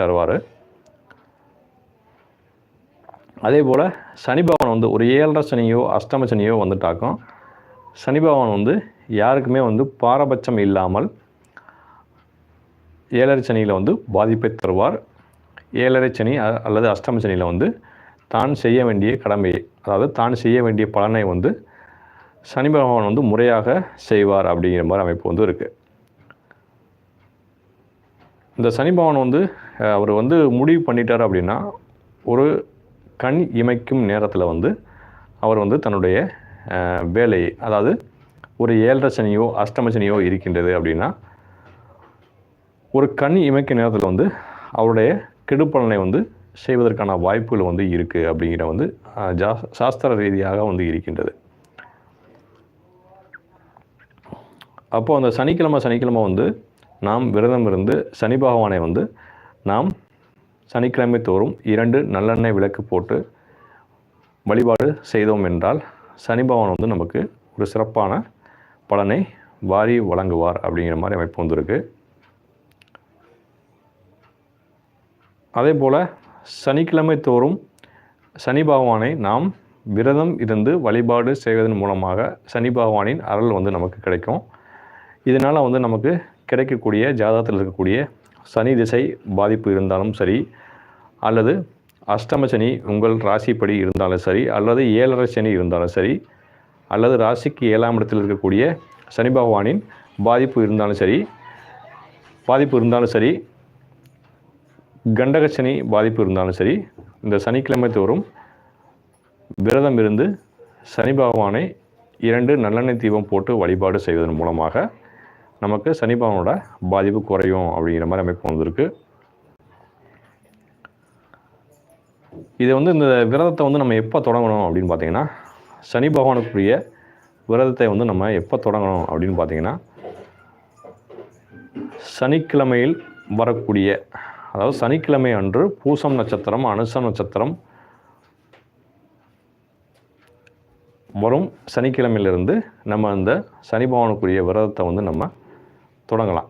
தருவார். அதே போல் சனி பகவான் வந்து ஒரு ஏழரை சனியோ அஷ்டம சனியோ வந்துட்டாக்கும். சனி பகவான் வந்து யாருக்குமே வந்து பாரபட்சம் இல்லாமல் ஏழரை சனியில் வந்து பாதிப்பை தருவார். ஏழரை சனி அல்லது அஷ்டம சனியில் வந்து தான் செய்ய வேண்டிய கடமையை அதாவது தான் செய்ய வேண்டிய பலனை வந்து சனி பகவான் வந்து முறையாக செய்வார் அப்படிங்கிற மாதிரி அமைப்பு வந்து இருக்குது இந்த சனி பகவான் வந்து அவர் வந்து முடிவு பண்ணிட்டார் அப்படின்னா ஒரு கண் இமைக்கும் நேரத்தில் வந்து அவர் வந்து தன்னுடைய வேலை வேலையை அதாவது ஒரு ஏழரை சனியோ அஷ்டம சனியோ இருக்கின்றது அப்படின்னா ஒரு கண் இமைக்கும் நேரத்தில் வந்து அவருடைய கெடுப்பலனை வந்து செய்வதற்கான வாய்ப்புகள் வந்து இருக்குது அப்படிங்கிற வந்து ஜா சாஸ்திர ரீதியாக வந்து இருக்கின்றது. அப்போ அந்த சனிக்கிழமை சனிக்கிழமை வந்து நாம் விரதம் இருந்து சனி பகவானை வந்து நாம் சனிக்கிழமை தோறும் இரண்டு நல்லெண்ணெய் விளக்கு போட்டு வழிபாடு செய்தோம் என்றால் சனி பகவான் வந்து நமக்கு ஒரு சிறப்பான பலனை வாரி வழங்குவார் அப்படிங்கிற மாதிரி அமைப்பு வந்திருக்கு. அதே போல் சனிக்கிழமை தோறும் சனி பகவானை நாம் விரதம் இருந்து வழிபாடு செய்வதன் மூலமாக சனி பகவானின் அருள் வந்து நமக்கு கிடைக்கும். இதனால் வந்து நமக்கு கிடைக்கக்கூடிய ஜாதகத்தில் இருக்கக்கூடிய சனி திசை பாதிப்பு இருந்தாலும் சரி அல்லது அஷ்டம சனி உங்கள் ராசிப்படி இருந்தாலும் சரி அல்லது ஏழரை சனி இருந்தாலும் சரி அல்லது ராசிக்கு ஏழாம் இடத்தில் இருக்கக்கூடிய சனி பகவானின் பாதிப்பு இருந்தாலும் சரி பாதிப்பு இருந்தாலும் சரி கண்டக சனி பாதிப்பு இருந்தாலும் சரி இந்த சனிக்கிழமை தோறும் விரதம் இருந்து சனி பகவானை இரண்டு நல்லெண்ணெய் தீபம் போட்டு வழிபாடு செய்வதன் மூலமாக நமக்கு சனிபவனோட பாதிப்பு குறையும் அப்படிங்கிற மாதிரி அமைப்பு வந்திருக்கு. இது வந்து இந்த விரதத்தை வந்து நம்ம எப்போ தொடங்கணும் அப்படின்னு பார்த்தீங்கன்னா சனி பகவானுக்குரிய விரதத்தை வந்து நம்ம எப்போ தொடங்கணும் அப்படின்னு பார்த்தீங்கன்னா சனிக்கிழமையில் வரக்கூடிய அதாவது சனிக்கிழமை அன்று பூசம் நட்சத்திரம் அனுசம் நட்சத்திரம் வரும். சனிக்கிழமையிலிருந்து நம்ம அந்த சனி பகவானுக்குரிய விரதத்தை வந்து நம்ம தொடங்கலாம்.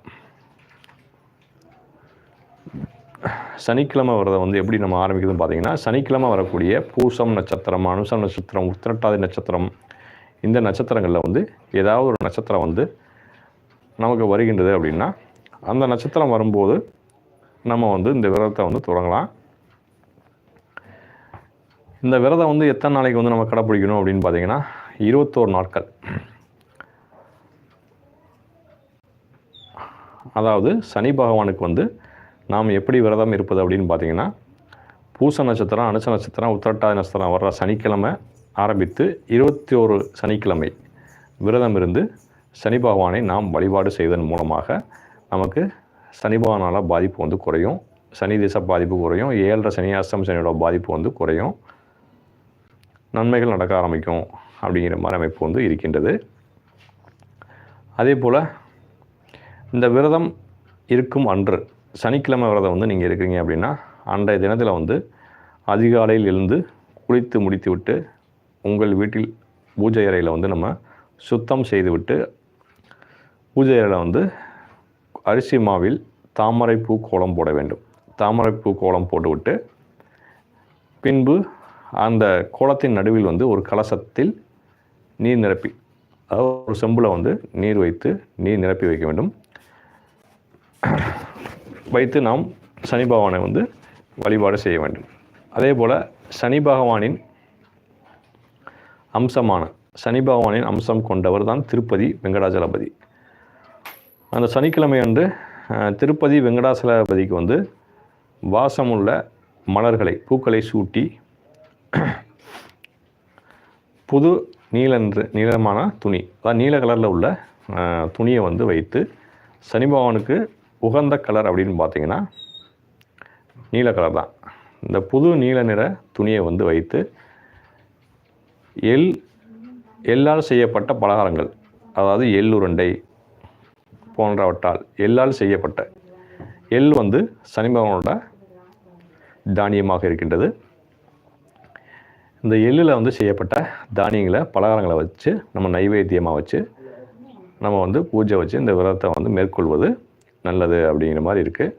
சனிக்கிழமை விரதம் வந்து எப்படி நம்ம ஆரம்பிக்கிறதுன்னு பார்த்தீங்கன்னா சனிக்கிழமை வரக்கூடிய பூசம் நட்சத்திரம் அனுசம் நட்சத்திரம் உத்திரட்டாதி நட்சத்திரம் இந்த நட்சத்திரங்களில் வந்து ஏதாவது ஒரு நட்சத்திரம் வந்து நமக்கு வருகின்றது அப்படின்னா அந்த நட்சத்திரம் வரும்போது நம்ம வந்து இந்த விரதத்தை வந்து தொடங்கலாம். இந்த விரதம் வந்து எத்தனை நாளைக்கு வந்து நம்ம கடைப்பிடிக்கணும் அப்படின்னு பார்த்தீங்கன்னா இருபத்தோரு நாட்கள். அதாவது சனி பகவானுக்கு வந்து நாம் எப்படி விரதம் இருப்பது அப்படின்னு பார்த்தீங்கன்னா பூச நட்சத்திரம் அனுச நட்சத்திரம் உத்திரட்டாதி நட்சத்திரம் வர்ற சனிக்கிழமை ஆரம்பித்து இருபத்தி ஒரு சனிக்கிழமை விரதம் இருந்து சனி பகவானை நாம் வழிபாடு செய்வதன் மூலமாக நமக்கு சனி பகவானால் பாதிப்பு வந்து குறையும். சனி திசை பாதிப்பு குறையும். ஏழரை சனி அஷ்டம் சனியோட பாதிப்பு வந்து குறையும். நன்மைகள் நடக்க ஆரம்பிக்கும் அப்படிங்கிற மாதிரி அமைப்பு வந்து இருக்கின்றது. அதே போல் இந்த விரதம் இருக்கும் அன்று சனிக்கிழமை விரதம் வந்து நீங்கள் இருக்கிறீங்க அப்படின்னா அன்றைய தினத்தில் வந்து அதிகாலையில் எழுந்து குளித்து முடித்துவிட்டு உங்கள் வீட்டில் பூஜை அறையில் வந்து நம்ம சுத்தம் செய்துவிட்டு பூஜை அறையில் வந்து அரிசி மாவில் தாமரைப்பூ கோலம் போட வேண்டும். தாமரைப்பூ கோலம் போட்டுவிட்டு பின்பு அந்த கோலத்தின் நடுவில் வந்து ஒரு கலசத்தில் நீர் நிரப்பி அதாவது ஒரு செம்பில் வந்து நீர் வைத்து நீர் நிரப்பி வைக்க வேண்டும். வைத்து நாம் சனி பகவானை வந்து வழிபாடு செய்ய வேண்டும். அதே போல் சனி பகவானின் அம்சமான சனி பகவானின் அம்சம் கொண்டவர் தான் திருப்பதி வெங்கடாச்சலபதி அந்த சனிக்கிழமை அன்று திருப்பதி வெங்கடாசலபதிக்கு வந்து வாசமுள்ள மலர்களை பூக்களை சூட்டி புது நீலன்று நீளமான துணி அதாவது நீல கலரில் உள்ள துணியை வந்து வைத்து சனி பகவானுக்கு உகந்த கலர் அப்படின்னு பார்த்தீங்கன்னா நீல கலர் தான். இந்த புது நீல நிற துணியை வந்து வைத்து எள் எள்ளால் செய்யப்பட்ட பலகாரங்கள் அதாவது எள்ளுருண்டை போன்றவற்றால் எள்ளால் செய்யப்பட்ட எள் வந்து சனி பகவானோட தானியமாக இருக்கின்றது. இந்த எள்ளில் வந்து செய்யப்பட்ட தானியங்களை பலகாரங்களை வச்சு நம்ம நைவேத்தியமாக வச்சு நம்ம வந்து பூஜை வச்சு இந்த விரதத்தை வந்து மேற்கொள்வது நல்லது அப்படிங்கிற மாதிரி இருக்குது